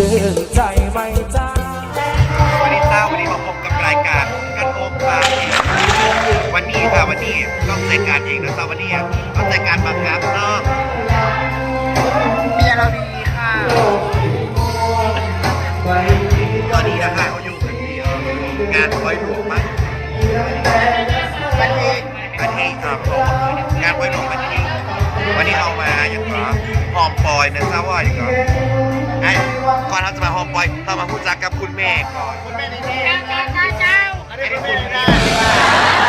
ชื่นใจไหมจ้าวันนี้เจ้าวันนี้มาพบกับรายการกันโอกมาวันนี้ค่ะวันนี้ต้องจัดการเองนะเจ้าวันนี้ต้องจัดการบังคับเนาะเมียเราดีค่ะตอนนี้นะคะเขาอยู่กันที่เอ่องานไว้หลวงมั้งบันเองบันเองครับงานไว้หลวงบันเองวันนี้เอามาอย่างไรหอมปอยนะทราบว่าอย่างไร ไอ้ก่อนเราจะมาหอมปอยเรามาพูดจักกับคุณแม่ก่อนคุณแม่ในแม่เจ้าเจ้าเจ้าอันนี้คุณแม่มา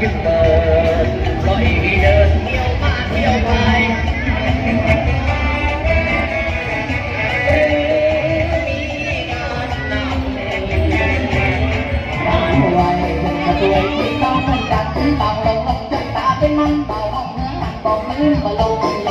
ขึ้นเปิดปล่อยให้เดินเที่ยวมาเที่ยวไปเป็นมันเบาห้องเนื้อหันบอกมันมาลง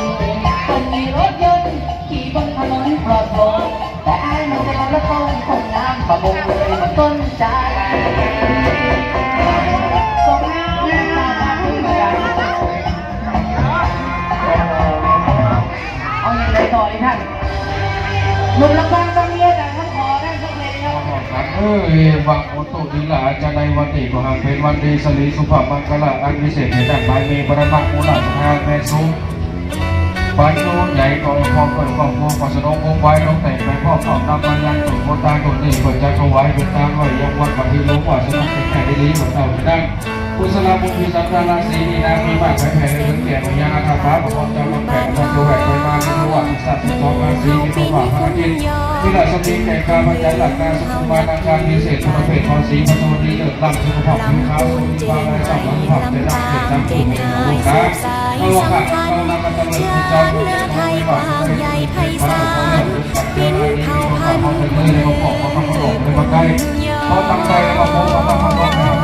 หนุ่มลำปางต้องเรียกกันครับขอได้สักเพลงครับครับเอ้ยวังโอตุดิลาจะในวันนี้ก็หากเป็นวันดีสลีสุภาพมังคลาอันวิเศษในด้านบายมีประมักมูลาสถานแม่ซุ้มบานโนใหญ่ก็พองเปิดครอบครัวขอสนองคงไว้น้องแต่งไปพ่อขอบนำมายังตุ่มโคตาตุ่มนี่เปิดใจเขาไว้เป็นตามไว้ยังวันวันที่รู้ว่าสนับเป็นแค่ดีเหมือนเราจะได้ กุศลบุญมีสังฆราศีนีนามีมากแผ่แผ่ถึงแก่พญาคาฟ้าบอกว่าจะมาแผ่ความดูแหวนไปมาไม่รู้ว่าสัตว์สองราศีมีตัวฝ่าพระกินที่หลักสติแก่การบรรจัยหลักการสุขุมมานาการมีเศษประเภทพอสีพระโสดีเลิศตั้งสุขภาพผิวขาวสุขภาพและสัมผัสเป็นรักเป็นตั้งสุขภาพลูกค้าโลกะเรานำมาตำลึงใจเนื้อไทยกว้างใหญ่ไพศาลปินเผ่าพันธุ์ในองของพระพุทธองค์ในวันใดพอตั้งใจ